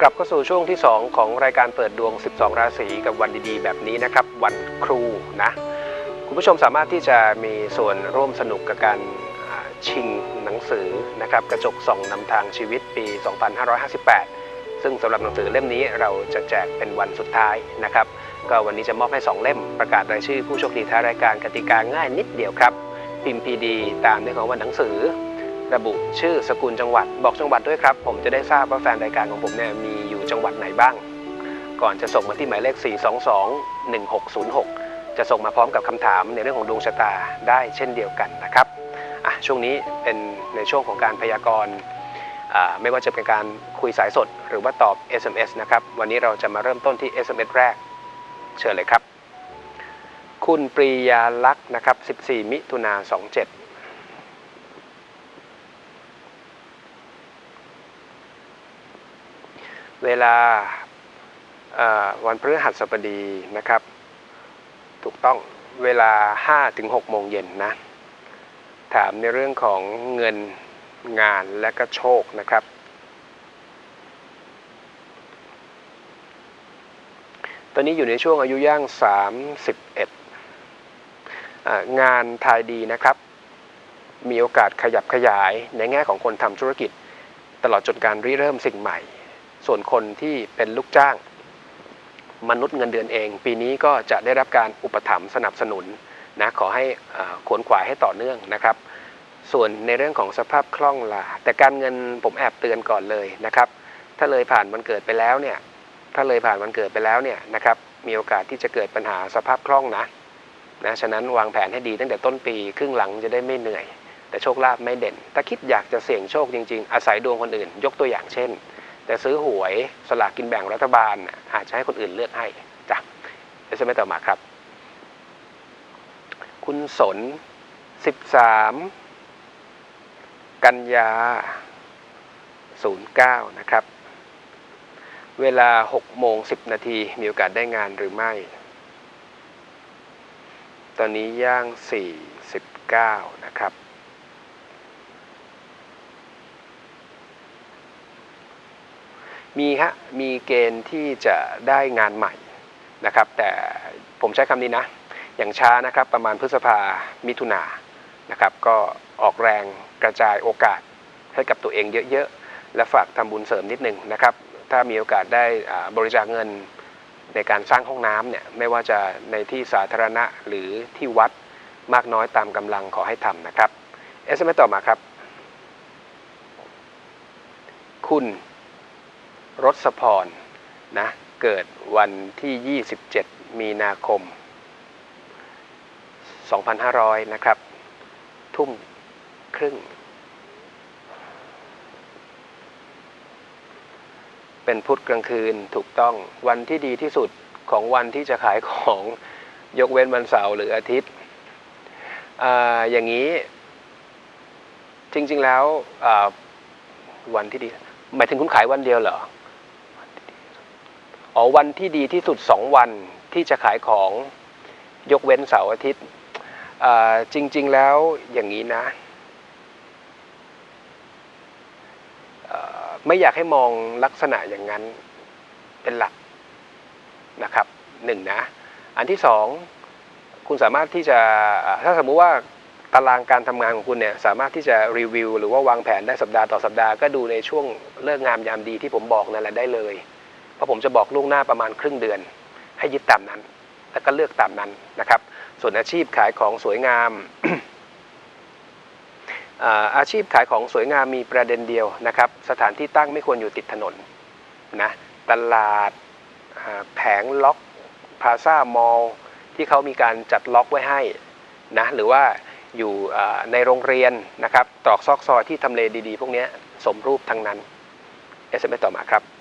กลับเข้าสู่ช่วงที่ 2 ของรายการเปิดดวง 12 ราศีกับวันดีๆ แบบนี้นะครับ วันครูนะคุณผู้ชมสามารถที่จะมีส่วนร่วมสนุกกับการชิงหนังสือนะครับกระจกส่องนำทางชีวิตปี 2558 ซึ่งสำหรับหนังสือเล่มนี้เราจะแจกเป็นวันสุดท้ายนะครับ ก็วันนี้จะมอบให้ 2 เล่มประกาศรายชื่อผู้โชคดีท้ายรายการกติกาง่ายนิดเดียวครับ พิมพ์ PD ตามด้วยของวันหนังสือ ระบุชื่อสกุลจังหวัด บอกจังหวัดด้วยครับ ผมจะได้ทราบว่าแฟนรายการของผมเนี่ยมีอยู่จังหวัดไหนบ้าง ก่อนจะส่งมาที่หมายเลข 422-1606 จะส่งมาพร้อมกับคำถามในเรื่องของดวงชะตาได้เช่นเดียวกันนะครับอะช่วงนี้เป็นในช่วงของการพยากรณ์ไม่ว่าจะเป็นการคุยสายสดหรือว่าตอบ SMS นะครับ วันนี้เราจะมาเริ่มต้นที่ SMS แรก เชิญเลยครับ คุณปรียาลักษ์นะครับ 14 มิถุนา27 เวลาวันพฤหัสบดีนะครับ ถูกต้องเวลา5-6โมงเย็นนะ ถามในเรื่องของเงินงานและก็โชคนะครับ ตอนนี้อยู่ในช่วงอายุย่าง 31อ่างานทายดีนะครับ มีโอกาสขยับขยายในแง่ของคนทำธุรกิจ ตลอดจนการริเริ่มสิ่งใหม่ ส่วนคนที่เป็นลูกจ้าง มนุษย์เงินเดือนเอง ปีนี้ก็จะได้รับการอุปถัมภ์สนับสนุนนะขอให้ขวนขวายให้ต่อเนื่องนะครับ ส่วนในเรื่องของสภาพคล่องล่ะแต่การเงินผมแอบเตือนก่อนเลยนะครับ ถ้าเลยผ่านวันเกิดไปแล้วเนี่ยถ้าเลยผ่านวันเกิดไปแล้วเนี่ยนะครับมีโอกาสที่จะเกิดปัญหาสภาพคล่องนะนะฉะนั้นวางแผนให้ดีตั้งแต่ต้นปี ครึ่งหลังจะได้ไม่เหนื่อย แต่โชคลาภไม่เด่น ถ้าคิดอยากจะเสี่ยงโชคจริง ๆ อาศัยดวงคนอื่น ยกตัวอย่างเช่น แต่ซื้อหวยสลากกินแบ่งรัฐบาลอาจจะให้คนอื่นเลือกให้จ้ะเอสเอ็มต่อมาครับ คุณสน 13 กันยา 09 นะครับ เวลา6โมง10 นาทีมีโอกาสได้งานหรือไม่ ตอนนี้ย่าง 49 นะครับ มีฮะมีเกณฑ์ที่จะได้งานใหม่นะครับแต่ผมใช้คำนี้นะ อย่างช้านะครับประมาณพฤษภามิถุนานะครับก็ออกแรงกระจายโอกาสให้กับตัวเองเยอะๆ และฝากทำบุญเสริมนิดนึงนะครับถ้ามีโอกาสได้บริจาคเงินในการสร้างห้องน้ำเนี่ยไม่ว่าจะในที่สาธารณะหรือที่วัดมากน้อยตามกำลังขอให้ทำนะครับ SMS ต่อมาครับ คุณ รสพรนะเกิดวันที่ 27 มีนาคม 2,500 นะครับ ทุ่มครึ่ง เป็นพุธกลางคืนถูกต้องวันที่ดีที่สุดของวันที่จะขายของยกเว้นวันเสาร์หรืออาทิตย์ออย่างนี้จริง ๆ แล้ววันที่ดี หมายถึงคุณขายวันเดียวเหรอ อ๋อวันที่ดีที่สุดสองวันที่จะขายของยกเว้นเสาร์อาทิตย์จริง ๆ แล้วอย่างนี้นะไม่อยากให้มองลักษณะอย่างนั้นเป็นหลักนะครับหนึ่งนะ อันที่สองคุณสามารถที่จะถ้าสมมุติว่าตารางการทำงานของคุณเนี่ยสามารถที่จะรีวิวหรือว่าวางแผนได้สัปดาห์ต่อสัปดาห์ก็ดูในช่วงเลิกงามยามดีที่ผมบอกนั่นแหละได้เลย เพราะผมจะบอกล่วงหน้าประมาณครึ่งเดือน ให้ยึดตามนั้น แล้วก็เลือกตามนั้นนะครับ ส่วนอาชีพขายของสวยงามอาชีพขายของสวยงามมีประเด็นเดียวนะครับ สถานที่ตั้งไม่ควรอยู่ติดถนนนะตลาดแผงล็อกพาซ่ามอลที่เขามีการจัดล็อกไว้ให้นะหรือว่าอยู่ในโรงเรียนนะครับตรอกซอกซอยที่ทำเลดีๆ พวกนี้สมรูปทั้งนั้น SMS ต่อมาครับ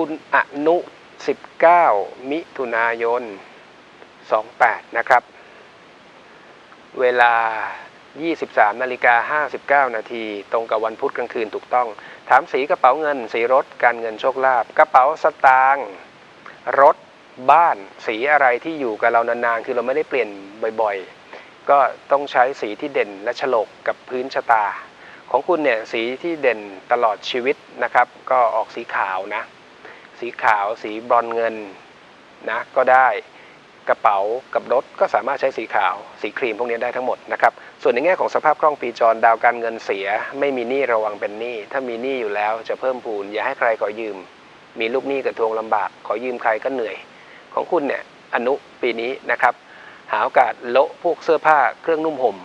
คุณอนุ 19 มิถุนายน 28 นะครับ เวลา 23 นาฬิกา 59 นาที ตรงกับวันพุธกลางคืนถูกต้อง ถามสีกระเป๋าเงิน สีรถ การเงินโชคลาภ กระเป๋าสตางค์ รถ บ้าน สีอะไรที่อยู่กับเรานานๆ คือเราไม่ได้เปลี่ยนบ่อยๆ ก็ต้องใช้สีที่เด่นและฉลกกับพื้นชะตา ของคุณเนี่ยสีที่เด่นตลอดชีวิตนะครับ ก็ออกสีขาวนะ สีขาว สีบรอนเงินนะก็ได้กระเป๋ากับรถก็สามารถใช้สีขาว สีครีมพวกนี้ได้ทั้งหมดนะครับ ส่วนในแง่ของสภาพคล่องปีจรดาวการเงินเสีย ไม่มีหนี้ระวังเป็นหนี้ ถ้ามีหนี้อยู่แล้วจะเพิ่มพูนอย่าให้ใครขอยืม มีลูกหนี้กับทวงลำบาก ขอยืมใครก็เหนื่อย ของคุณเนี่ยอนุปีนี้นะครับ หาโอกาสโละพวกเสื้อผ้าเครื่องนุ่มห่ม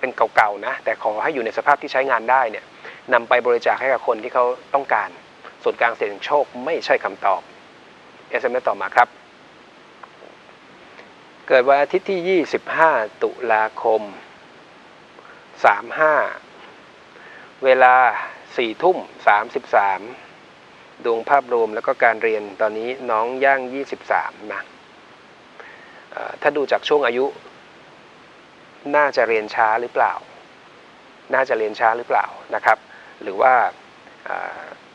เป็นเก่าๆนะ แต่ขอให้อยู่ในสภาพที่ใช้งานได้เนี่ยนำไปบริจาคให้กับคนที่เขาต้องการ ส่วนกลารเสี่ยงโชคไม่ใช่คำตอบ SMS ต่อมาครับ เกิดวันอาทิตย์ที่ 25 ตุลาคม 35 เวลา 4 ทุ่ม 33 ดวงภาพรวมแล้วก็การเรียนตอนนี้น้องย่าง 23 นะถ้าดูจากช่วงอายุ น่าจะเรียนช้าหรือเปล่า น่าจะเรียนช้าหรือเปล่านะครับ หรือว่า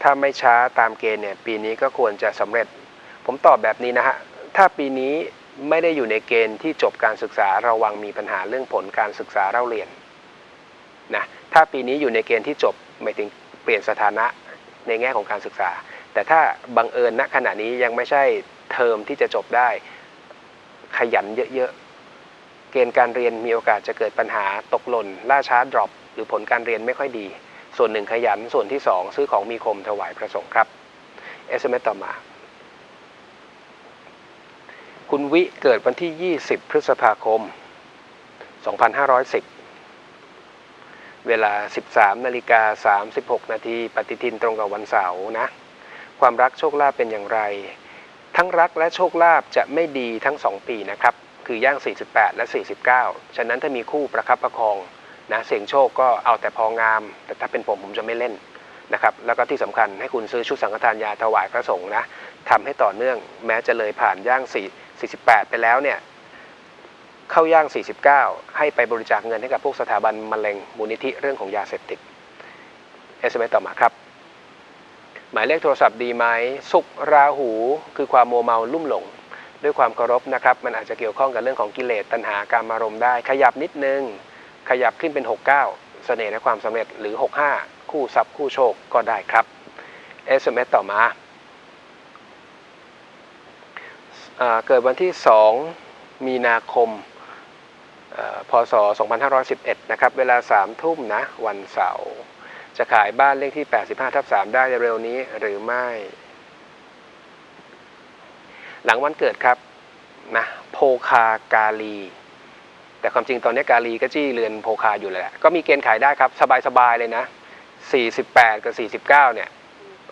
ถ้าไม่ช้าตามเกณฑ์เนี่ยปีนี้ก็ควรจะสำเร็จ ผมตอบแบบนี้นะฮะ ถ้าปีนี้ไม่ได้อยู่ในเกณฑ์ที่จบการศึกษาระวังมีปัญหาเรื่องผลการศึกษาเล่าเรียนนะถ้าปีนี้อยู่ในเกณฑ์ที่จบหมายถึงเปลี่ยนสถานะในแง่ของการศึกษา แต่ถ้าบังเอิญณขณะนี้ยังไม่ใช่เทอมที่จะจบได้ขยันเยอะๆ เกณฑ์การเรียนมีโอกาสจะเกิดปัญหาตกหล่น ล่าช้าดรอปหรือผลการเรียนไม่ค่อยดี ส่วนหนึ่งขยัน ส่วนที่สองซื้อของมีคมถวายพระสงฆ์ครับ SMS ต่อมา คุณวิเกิดวันที่ 20 พฤษภาคม 2510 เวลา 13นาฬิกา36 นาทีปฏิทินตรงกับวันเสาร์นะ ความรักโชคลาภเป็นอย่างไร ทั้งรักและโชคลาภจะไม่ดีทั้ง 2 ปีนะครับ คือย่าง 48 และ 49 ฉะนั้นถ้ามีคู่ประคับประคอง นะเสียงโชคก็เอาแต่พองาม แต่ถ้าเป็นผมผมจะไม่เล่นนะครับแล้วก็ที่สำคัญให้คุณซื้อชุดสังฆทานยาถวายพระสงฆ์นะทำให้ต่อเนื่องแม้จะเลยผ่านย่าง 4 48 ไปแล้วเนี่ยเข้าย่าง 49 ให้ไปบริจาคเงินให้กับพวกสถาบันมะเร็งมูลนิธิเรื่องของยาเสพติด SMS ต่อมาครับ หมายเลขโทรศัพท์ดีไหมสุขราหู คือความโมเมาลุ่มหลง ด้วยความเคารพนะครับ มันอาจจะเกี่ยวข้องกับเรื่องของกิเลสตัณหาการมารมได้ ขยับนิดนึง ขยับขึ้นเป็น 69 เสน่ห์และความสำเร็จหรือ 65 คู่ทรัพย์คู่โชคก็ได้ครับ SMS ต่อมาอ่าเกิดวันที่ 2 มีนาคม พศ 2511 นะครับ เวลา 3 ทุ่มนะ วันเสาร์ จะขายบ้านเลขที่ 85 ทับ 3 ได้เร็วนี้หรือไม่ หลังวันเกิดครับ นะ โพคากาลี แต่ความจริงตอนนี้กาลีก็จี้เรือนโพคาอยู่แหละก็มีเกณฑ์ขายได้ครับ สบายๆเลยนะ 48 กับ 49 เนี่ย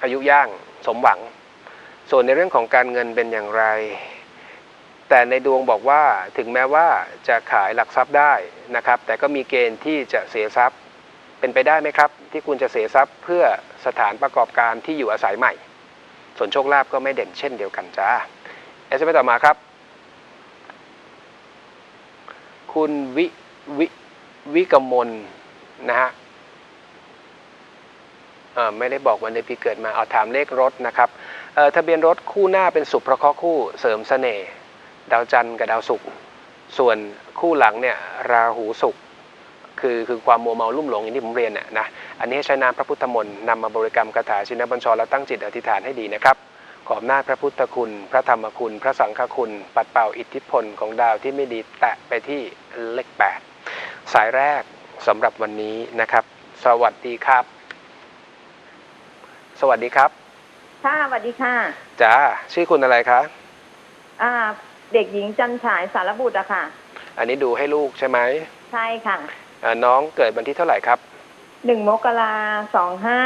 อายุย่างสมหวัง ส่วนในเรื่องของการเงินเป็นอย่างไร แต่ในดวงบอกว่าถึงแม้ว่าจะขายหลักทรัพย์ได้นะครับ แต่ก็มีเกณฑ์ที่จะเสียทรัพย์เป็นไปได้ไหมครับ ที่คุณจะเสียทรัพย์เพื่อสถานประกอบการที่อยู่อาศัยใหม่ ส่วนโชคลาภก็ไม่เด่นเช่นเดียวกันจ้าเอสเต่อมาครับ คุณวิวิวิกมลนะฮะเออไม่ได้บอกวันเดือนปีเกิดมาเอาถามเลขรถนะครับเออทะเบียนรถคู่หน้าเป็นสุประเคราะห์คู่เสริมเสน่ห์ดาวจันทร์กับดาวศุกร์ส่วนคู่หลังเนี่ยราหูศุกร์คือคือความมัวเมาลุ่มหลงอย่างที่ผมเรียนเนี่ยนะอันนี้ให้ใช้นามพระพุทธมนต์นำมาบริกรรมคาถาชินบัญชรแล้วตั้งจิตอธิษฐานให้ดีนะครับ ขอบหน้าจพระพุทธคุณ พระธรรมคุณ พระสังฆคุณ ปัดเป่าอิทธิพลของดาวที่ไม่ดีแตะไปที่เลขแปดสายแรกสำหรับวันนี้นะครับ สวัสดีครับ สวัสดีครับค่ะสวัสดีค่ะจ้าชื่อคุณอะไรคะอ่า เด็กหญิงจันฉายสารบุตรอะค่ะ อันนี้ดูให้ลูกใช่ไหมใช่ค่ะเอ่อน้องเกิดวันที่เท่าไหร่ครับหนึ่งมกราสองห้า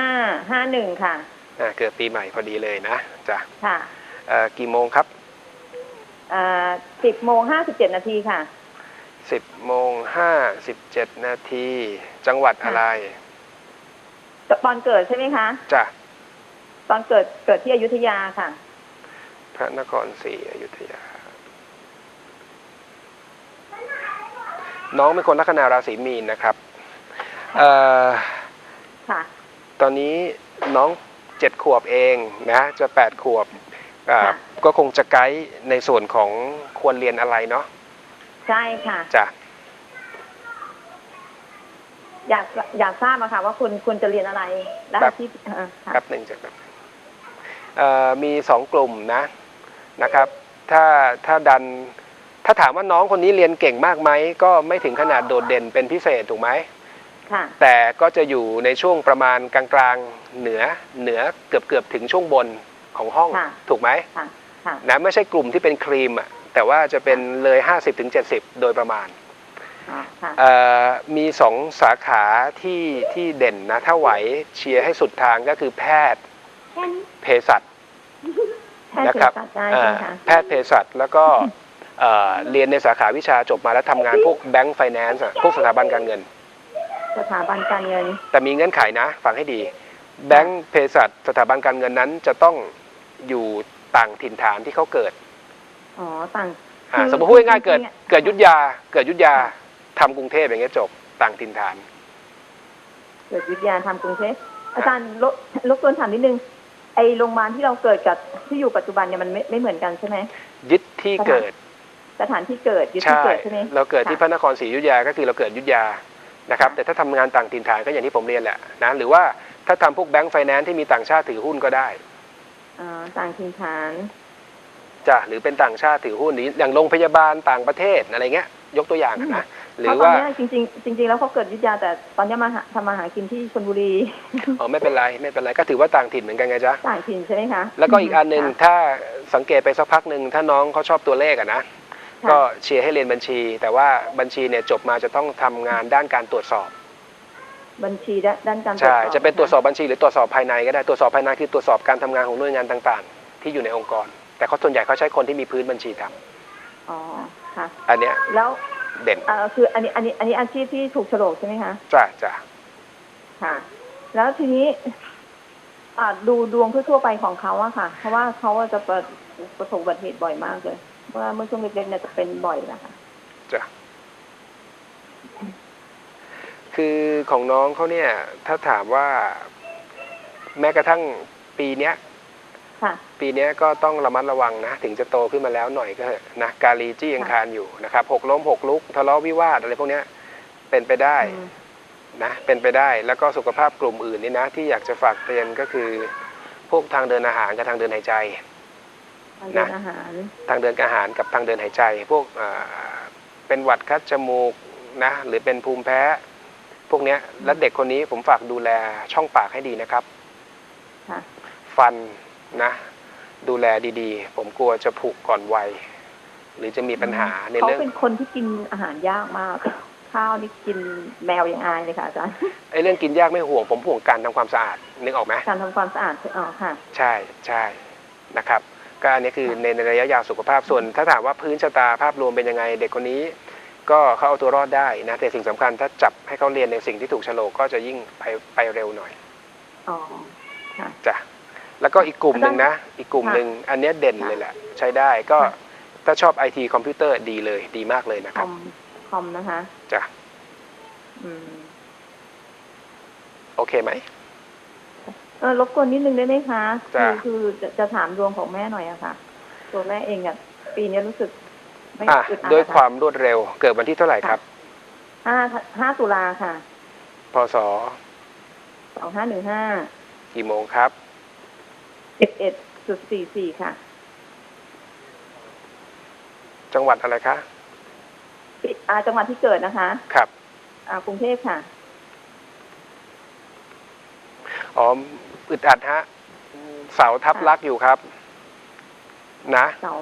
ห้าหนึ่งค่ะ อ่าเกิดปีใหม่พอดีเลยนะจ้ะค่ะเอ่อกี่โมงครับอ่าสิบโมงห้าสิบเจ็ดนาทีค่ะ สิบโมงห้าสิบเจ็ดนาทีจังหวัดอะไรตอนเกิดใช่ไหมคะ จ้ะตอนเกิดเกิดที่อยุธยาค่ะ พระนครศรีอยุธยา น้องเป็นคนลัคนาราศีมีนนะครับเอ่อค่ะ ตอนนี้น้อง เจ็ดขวบเองนะจะแปดขวบอ่าค่ะก็คงจะไกด์ในส่วนของควรเรียนอะไรเนาะใช่ค่ะจ้ะอยากอยากทราบอะค่ะว่าคุณควรจะเรียนอะไรและครับอาชีพเอ่อค่ะแป๊บหนึ่งจะแบบเอ่อมีสองกลุ่มนะนะครับ ถ้าถ้าดันถ้าถามว่าน้องคนนี้เรียนเก่งมากไหมก็ไม่ถึงขนาดโดดเด่นเป็นพิเศษถูกไหม ค่ะแต่ก็จะอยู่ในช่วงประมาณกลางๆเหนือเหนือเกือบเกือบถึงช่วงบนของห้องค่ะ ถูกไหมค่ะค่ะนะไม่ใช่กลุ่มที่เป็นครีมอะแต่ว่าจะเป็นเลย 50-70 โดยประมาณ อ๋อค่ะเอ่อมีสองสาขาที่ที่เด่นนะ ถ้าไหวเชียร์ให้สุดทางก็คือแพทย์แค่นี้เภสัช แค่นะเภครับสัชได้อ่าใช่ไหมคะแพทย์เภสัชแล้วก็เอ่อเรียนในสาขาวิชาจบมาแล้วทำงานพวกแบงก์ไฟแนนซ์พวกสถาบันการเงิน สถาบันการเงิน แต่มีเงื่อนไขนะฟังให้ดี แบงก์เภสัชสถาบันการเงินนั้นจะต้องอยู่ต่างถิ่นฐานที่เขาเกิดอ๋อต่างอ่าคือสมมติพูดง่ายๆเกิดจริงๆอะเกิดยุทธยา เกิดยุทธยาทำกรุงเทพอย่างเงี้ยจบต่างถิ่นฐาน เกิดวิทยาทำกรุงเทพอาจารย์ลบลบกวนถามนิดนึงไอโรงพยาบาลที่เราเกิดกับที่อยู่ปัจจุบันเนี่ยมันไม่ไม่เหมือนกันใช่ไหมยึดที่เกิด สถานที่เกิดยึดที่ใช่เกิดใช่ไหมเราเกิดที่พค่ะระนครศรีอยุธยาก็คือเราเกิดอยุธยา นะครับค่ะแต่ถ้าทำงานต่างถิ่นฐานก็อย่างที่ผมเรียนแหละนะหรือว่าถ้าทำพวกแบงก์ไฟแนนซ์ที่มีต่างชาติถือหุ้นก็ได้อ๋อต่างถิ่นฐานจ้ะหรือเป็นต่างชาติถือหุ้นหรืออย่างโรงพยาบาลต่างประเทศอะไรเงี้ย ยกตัวอย่างอะนะหรืเพอราะตอนว่าเนี้ยจริงๆจริง ๆ แล้วเขาเกิดวิทยาแต่ตอนเนี้ยมาหาทำมาหากินที่ชลบุรีอ๋อไม่เป็นไรไม่เป็นไรก็ถือว่าต่างถิ่นเหมือนกันไงจ๊ะต่างถิ่นใช่ไหมคะแล้วก็อีกอันหนึ่งค่ะถ้าสังเกตไปสักพักหนึ่งถ้าน้องเขาชอบตัวเลขอะนะค่ะ ก็เชียร์ให้เรียนบัญชี แต่ว่าบัญชีเนี่ยจบมาจะต้องทำงานด้านการตรวจสอบ บัญชีด้านด้านการตรวจใช่สอบจะเป็นตรวจสอบบัญชีหรือตรวจสอบภายในก็ได้ตรวจสอบภายในคือตรวจสอบการทำงานของหน่วยงานต่างๆ ที่อยู่ในองค์กร แต่เขาส่วนใหญ่เขาใช้คนที่มีพื้นบัญชีทำอ๋อค่ะอันเนี้ยแล้วเด่นเอ่อคืออันนี้อันนี้อันนี้อาชีพที่ถูกโฉลกใช่ไหมคะจ้ะจ้ะค่ะ แล้วทีนี้อ่าดูดวงทั่วๆไปของเขาอะค่ะ เพราะว่าเขาอะจะประประสบอุบัติเหตุบ่อยมากเลยเพราะ ว่าเมื่อช่วงเล็กๆเนี่ยจะเป็นบ่อยนะคะจ้ะคือของน้องเขาเนี่ย ถ้าถามว่าแม้กระทั่งปีเนี้ยค่ะปีเนี้ยก็ต้องระมัดระวังนะ ถึงจะโตขึ้นมาแล้วหน่อยก็เถอะนะกาลีจี้ยังคารอยู่นะครับหกล้มหกลุกทะเลาะวิวาทอะไรพวกเนี้ยเป็นไปได้อืมนะเป็นไปได้แล้วก็สุขภาพกลุ่มอื่นนี่นะ ที่อยากจะฝากเตือนก็คือ พวกทางเดินอาหารกับทางเดินหายใจทางเดิ นนะอาหารทางเดินอาหารกับทางเดินหายใจ พวกอ่าเป็นหวัดคัดจมูกนะหรือเป็นภูมิแพ้ พวกเนี้ยและเด็กคนนี้ผมฝากดูแลช่องปากให้ดีนะครับค่ะฟันนะ ดูแลดีๆ ผมกลัวจะผุก่อนวัย หรือจะมีปัญหาในเขาเรื่องเป็นคนที่กินอาหารยากมาก ข้าวนี่กินแมวยังอายเลยค่ะอาจารย์ไอ้เรื่องกินยากไม่ห่วงผมห่วงการทำความสะอาดนึกออกไหมการทำความสะอาดอ๋อค่ะ ใช่ใช่นะครับ ก็อันนี้คือในในระยะยาวสุขภาพส่วน ถ้าถามว่าพื้นชะตาภาพรวมเป็นยังไง เด็กคนนี้ก็เขาเอาตัวรอดได้นะแต่สิ่งสำคัญถ้าจับให้เขาเรียนในสิ่งที่ถูกโฉลกก็จะยิ่งไปไปเร็วหน่อยอ๋อค่ะจ้ะแล้วก็อีกกลุ่มหนึ่งนะ อีกกลุ่มหนึ่งอันเนี้ยเด่นเลยแหละ ใช้ได้ก็ค่ะถ้าชอบไอทีคอมพิวเตอร์ดีเลยดีมากเลยนะคครัอบมคอมนะคะ จ้ะอืมโอเคไหม เออรบกวนนิดนึงได้ไหมคะจ้ะ คือคือจะจะถามดวงของแม่หน่อยอะค่ะ ตัวแม่เองอะปีนี้รู้สึก ไม่อะอึดอัดด้วยอะะความรวดเร็วเกิดวันที่เท่าไหร่ครับ ห้าห้าตุลาค่ะพศสองห้าหนึ่งห้ากี่โมงครับ สิบเอ็ดจุดสี่สี่ค่ะ จังหวัดอะไรคะปิดอาจังหวัดที่เกิดนะคะ ครับ อ่ากรุงเทพค่ะ อ๋ออึดอัดฮะ เสาทับค่ะลักอยู่ครับ นะเสา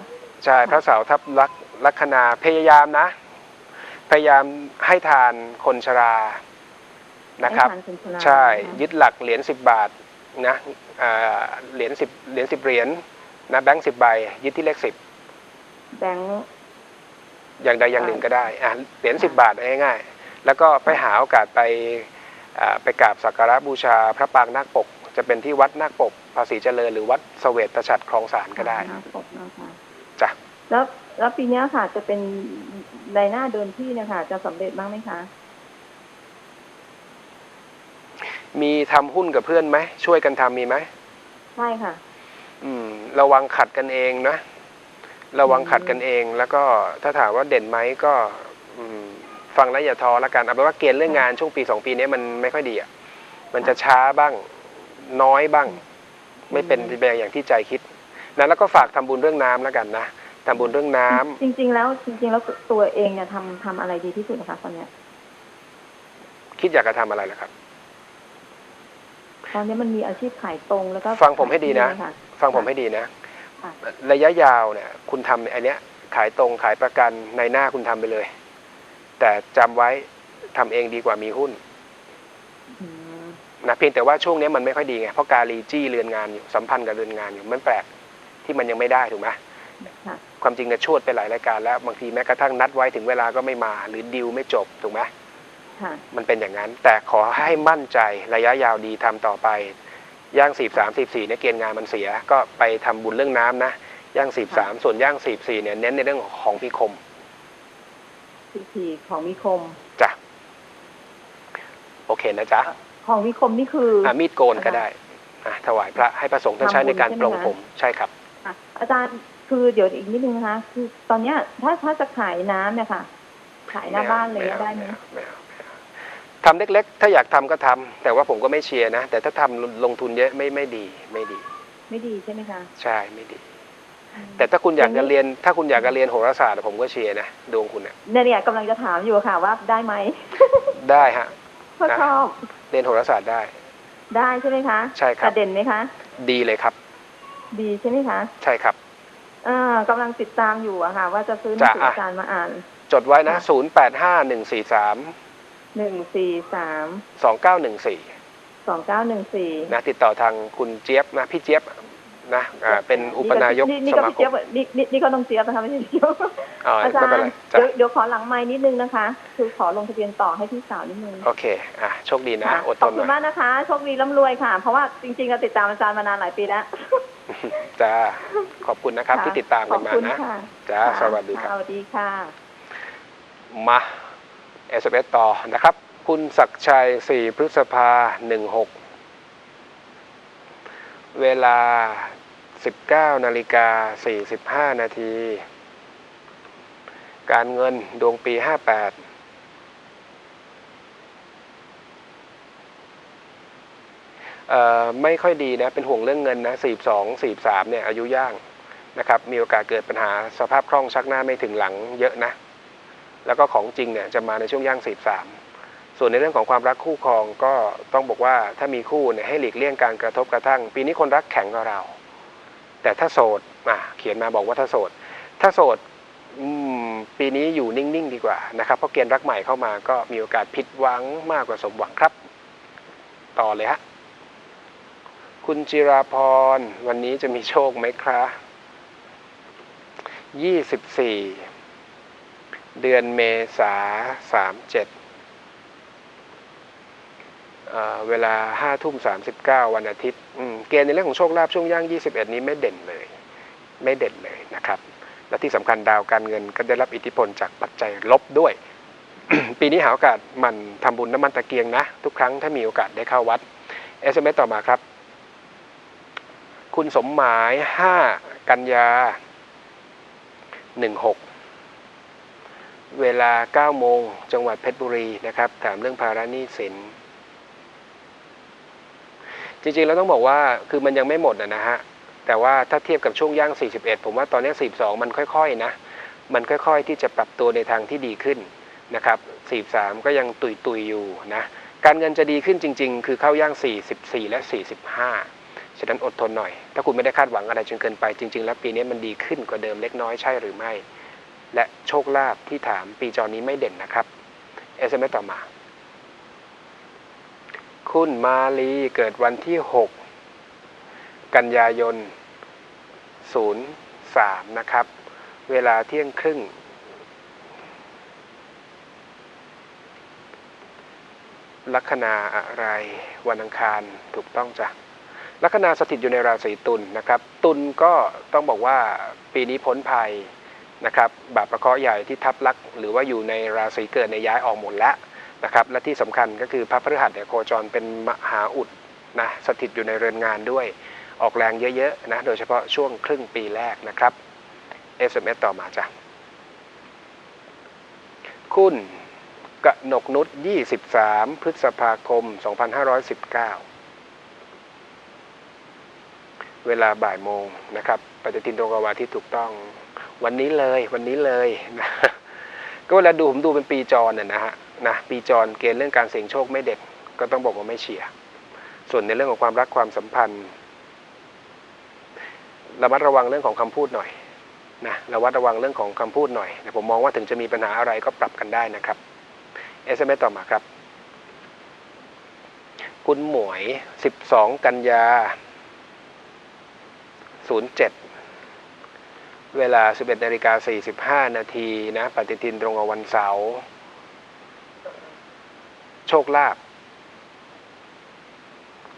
ใช่พระเสาทับลักลัคนาพยายามนะ พยายามให้ทานคนชรานะครับให้ทานคุณชนาใช่นะคะยึดหลักเหรียญสิบบาทนะอ่าเหรียญสิบเหรียญสิบเหรียญนะแบงค์สิบใบ ยึดที่เลขสิบแบงค์อย่างใดอย่างหนึ่งใช่ก็ได้อะเหรียญสิบบาทง่ายๆ แล้วก็ไปหาโอกาสไปอ่า ไปกราบสักการะบูชาพระปางนาคปก จะเป็นที่วัดนาคปก ภาษีเจริญหรือวัดเสเวตฉัตรคลองสารก็ได้อ่าปกนะคะจ้ะแล้วแล้วปีเนี้ยค่ะจะเป็นในหน้าเดินที่เนะคะจะสำเร็จบ้างไหมคะ มีทำหุ้นกับเพื่อนไหมช่วยกันทำมีไหมใช่ค่ะ อืม ระวังขัดกันเองนะระวังขัดกันเอง แล้วก็ถ้าถามว่าเด่นไหมก็ อืม ฟังแล้วอย่าท้อละกันเอาเป็นว่าเกณฑ์เรื่องงานช่วงปีสองปีนี้มันไม่ค่อยดีอะมันจะช้าบ้างน้อยบ้าง ไม่เป็นไปอย่างที่ใจคิดนะแล้วก็ฝากทำบุญเรื่องน้ำแล้วกันนะทำบุญเรื่องน้ำจริง ๆ แล้วจริง ๆ แล้วตัวเองเนี่ยทำทำอะไรดีที่สุดนะคะตอนเนี้ยคิดอยากจะทำอะไรล่ะครับ ตอนนี้มันมีอาชีพขายตรงแล้วก็ ฟังผมให้ดีนะขายที่ค่ฟังผมให้ดีนะค่ะระยะยาวเนี่ย คุณทำไอันเนี้ย ขายตรงขายประกันในหน้าคุณทำไปเลย แต่จำไว้ทำเองดีกว่ามีหุ้นอืมนะเพียงแต่ว่าช่วงนี้มันไม่ค่อยดีไงเพราะการีจี้เรือนงานอยู่สัมพันธ์กับเรือนงานอยู่มันแปลกที่มันยังไม่ได้ถูกไหมค่ะความจริงเนี่ยชวดไปหลายรายการแล้วบางทีแม้กระทั่งนัดไว้ถึงเวลาก็ไม่มา หรือดิวไม่จบถูกไหมค่ะมันเป็นอย่างนั้น แต่ขอให้มั่นใจระยะยาวดีทำต่อไป ย่างสี่สามสี่สี่เนี่ยเกณฑ์งานมันเสีย ก็ไปทำบุญเรื่องน้ำนะ ย่างสี่สามส่วนย่างสี่สี่เนี่ยเน้นในเรื่องของพิคม ทีทีของวิคมจ้ะโอเคนะจ๊ะของวิคมนี่คือออะมีดโกนก็ได้อะถวายพระให้พระสงฆ์ท่านใช้ในการปลงผมใช่ครับค่ะอาจารย์คือเดี๋ยวอีกนิดนึงนะคะ คือตอนเนี้ยถ้าถ้าจะขายน้ำเนี่ยค่ะ ขายหน้าบ้านเลยม่อได้ไหมม่เอาไม่เอาไม่เอาทำเล็กๆ ถ้าอยากทำก็ทำแต่ว่าผมก็ไม่เชียร์นะ แต่ถ้าทำลงทุนเยอะไม่ไม่ดีไม่ดี ไม่ดีใช่ไหมคะ ใช่ไม่ดี แต่ถ้าคุณอยากจะเรียน ถ้าคุณอยากจะเรียนโหราศาสตร์ผมก็เชียร์นะดวงคุณเนี่ยเนี่ยเนี่ยกำลังจะถามอยู่ค่ะว่าได้ไหม ได้ฮะก็นะชอบเรียนโหราศาสตร์ได้ ได้ใช่ไหมคะใช่ครับแต่เด่นไหมคะ ดีเลยครับ ดีใช่ไหมคะ ใช่ครับอ่ากำลังติดตามอยู่อะค่ะ ว่าจะซื้อหนังสือจ้ะอาจารย์มาอ่าน จดไว้นะค่ะ0 8 5 1 4 3หนึ่งสี่สาม2 9 1 4สองเก้าหนึ่งสี่นะติดต่อทางคุณเจี๊ยบนะพี่เจี๊ยบ นะอ่าเป็นอุปนายกนี่นี่สก็มาพี่คเจี๊ยมบนี่นี่นี่ก็ต้องเจี๊ยบนะคะไม่ใช่เจี๊ยบอ๋ออาจารไม่เป็นไรย์จ้ะเดี๋ยวเดี๋ยวขอหลังไม้นิดนึงนะคะ คือขอลงทะเบียนต่อให้พี่สาวนิดนึงโอเคอะโชคดีนะค่ะอดขทอบนหคุน่ณอยมากนะคะโชคดีร่ำรวยค่ะ เพราะว่าจริงๆก็ติดตามอาจารย์มานานหลายปีแล้วจ้าขอบคุณนะครับค่ะที่ติดตามขกัอนบมาคุณนะค่ะจ้าค่ะสวัสดีครับสวัสดีค่ะ มาเอสเต่อนะครับ คุณศักดิ์ชัย4พฤษภา16เวลา 19นาฬิกา45 นาที การเงินดวงปี 58ไม่ค่อยดีนะ เป็นห่วงเรื่องเงินนะ42 43เนี่ยอายุย่างนะครับ มีโอกาสเกิดปัญหาสภาพคล่องชักหน้าไม่ถึงหลังเยอะนะ แล้วก็ของจริงเนี่ยจะมาในช่วงย่าง43ส่วนในเรื่องของความรักคู่ครองก็ต้องบอกว่าถ้ามีคู่เนี่ยให้หลีกเลี่ยงการกระทบกระทั่ง ปีนี้คนรักแข็งกว่าเรา แต่ถ้าโสดอะเขียนมาบอกว่าถ้าโสด ถ้าโสดปีนี้อยู่นิ่งๆดีกว่านะครับ เพราะเกณฑ์รักใหม่เข้ามาก็มีโอกาสผิดหวังมากกว่าสมหวังครับ ต่อเลยฮะคุณจิราพรวันนี้จะมีโชคไหมครับยี่สิบสี่เดือนเมษาสามเจ็ดเวลาห้าทุ่มสามสิบเก้าวันอาทิตย์อื เกณฑ์ในเรื่องของโชคลาภช่วงย่างยี่สิบเอ็ดนี้ไม่เด่นเลย ไม่เด่นเลยนะครับ และที่สำคัญดาวการเงินก็ได้รับอิทธิพลจากปัจจัยลบด้วย ปีนี้หาโอกาสมันทำบุญน้ำมันตะเกียงนะ ทุกครั้งถ้ามีโอกาสได้เข้าวัด SMS ต่อมาครับ คุณสมหมาย 5 กันยา 16เวลา 9 โมง จังหวัดเพชรบุรีนะครับ ถามเรื่องภาระหนี้สิน จริงๆแล้วต้องบอกว่าคือมันยังไม่หมดนะนะฮะแต่ว่าถ้าเทียบกับช่วงย่าง 41 ผมว่าตอนนี้ 42 มันค่อยๆนะมันค่อยๆที่จะปรับตัวในทางที่ดีขึ้นนะครับ 43 ก็ยังตุยๆอยู่นะการเงินจะดีขึ้นจริง ๆ คือเข้าย่าง 44 และ 45 ฉะนั้นอดทนหน่อย ถ้าคุณไม่ได้คาดหวังอะไรจนเกินไปจริง ๆ แล้วปีนี้มันดีขึ้นกว่าเดิมเล็กน้อยใช่หรือไม่ และโชคลาภที่ถามปีจอนี้ไม่เด่นนะครับ SMS ต่อมา คุณมาลีเกิดวันที่ 6 กันยายน 03 นะครับ เวลาเที่ยงครึ่ง ลัคนาอะไรวันอังคารถูกต้องจ้ะลัคนาสถิตอยู่ในราศีตุลนะครับ ตุลก็ต้องบอกว่าปีนี้พ้นภัยนะครับ บาปประเคราะห์ใหญ่ที่ทับลักหรือว่าอยู่ในราศีเกิดในย้ายออกหมดแล้ว นะครับและที่สำคัญก็คือพระพฤหัสเนี่ยโคจรเป็นมหาอุดนะสถิตอยู่ในเรือนงานด้วย ออกแรงเยอะๆนะโดยเฉพาะช่วงครึ่งปีแรกนะครับ SMS ต่อมาจ้ะคุณกนกนุษย์23 พฤษภาคม 2519 เวลาบ่ายโมงนะครับปฏิทินตรงกับวันอาที่ถูกต้องวันนี้เลยวันนี้เลยนะก็เวลาดูผมดูเป็นปีจรน่ะนะฮะ นะปีจรเกณฑ์เรื่องการเสี่ยงโชคไม่เด็ดก็ต้องบอกว่าไม่เฉียส่วนในเรื่องของความรักความสัมพันธ์ระมัดระวังเรื่องของคำพูดหน่อยนะระมัดระวังเรื่องของคำพูดหน่อยนะผมมองว่าถึงจะมีปัญหาอะไรก็ปรับกันได้นะครับ SMS ต่อมาครับ คุณหมวย 12 กันยา 07 เวลา 11นาฬิกา45 นาทีนะ ปฏิทินตรงกับวันเสาร์ โชคลาภ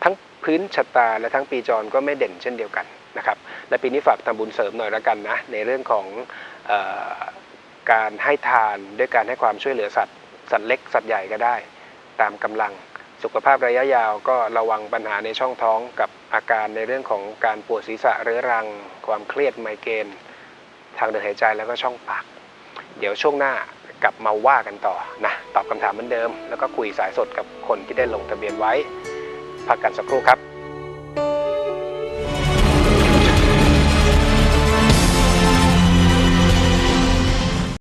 ทั้งพื้นชะตาและทั้งปีจรก็ไม่เด่นเช่นเดียวกันนะครับ และปีนี้ฝากทำบุญเสริมหน่อยละกันนะ ในเรื่องของออการให้ทานด้วยการให้ความช่วยเหลือสัตว์สัตว์เล็กสัตว์ใหญ่ก็ได้ ตามกำลังสุขภาพระยะยาวก็ระวังปัญหาในช่องท้องกับอาการในเรื่องของการปวดศีรษะเรื้อรัง ความเครียดไมเกรนทางเดินหายใจแล้วก็ช่องปาก เดี๋ยวช่วงหน้ากลับมาว่ากันต่อนะ ตอบคำถามเหมือนเดิม แล้วก็คุยสายสดกับคนที่ได้ลงทะเบียนไว้พักกันสักครู่ครับ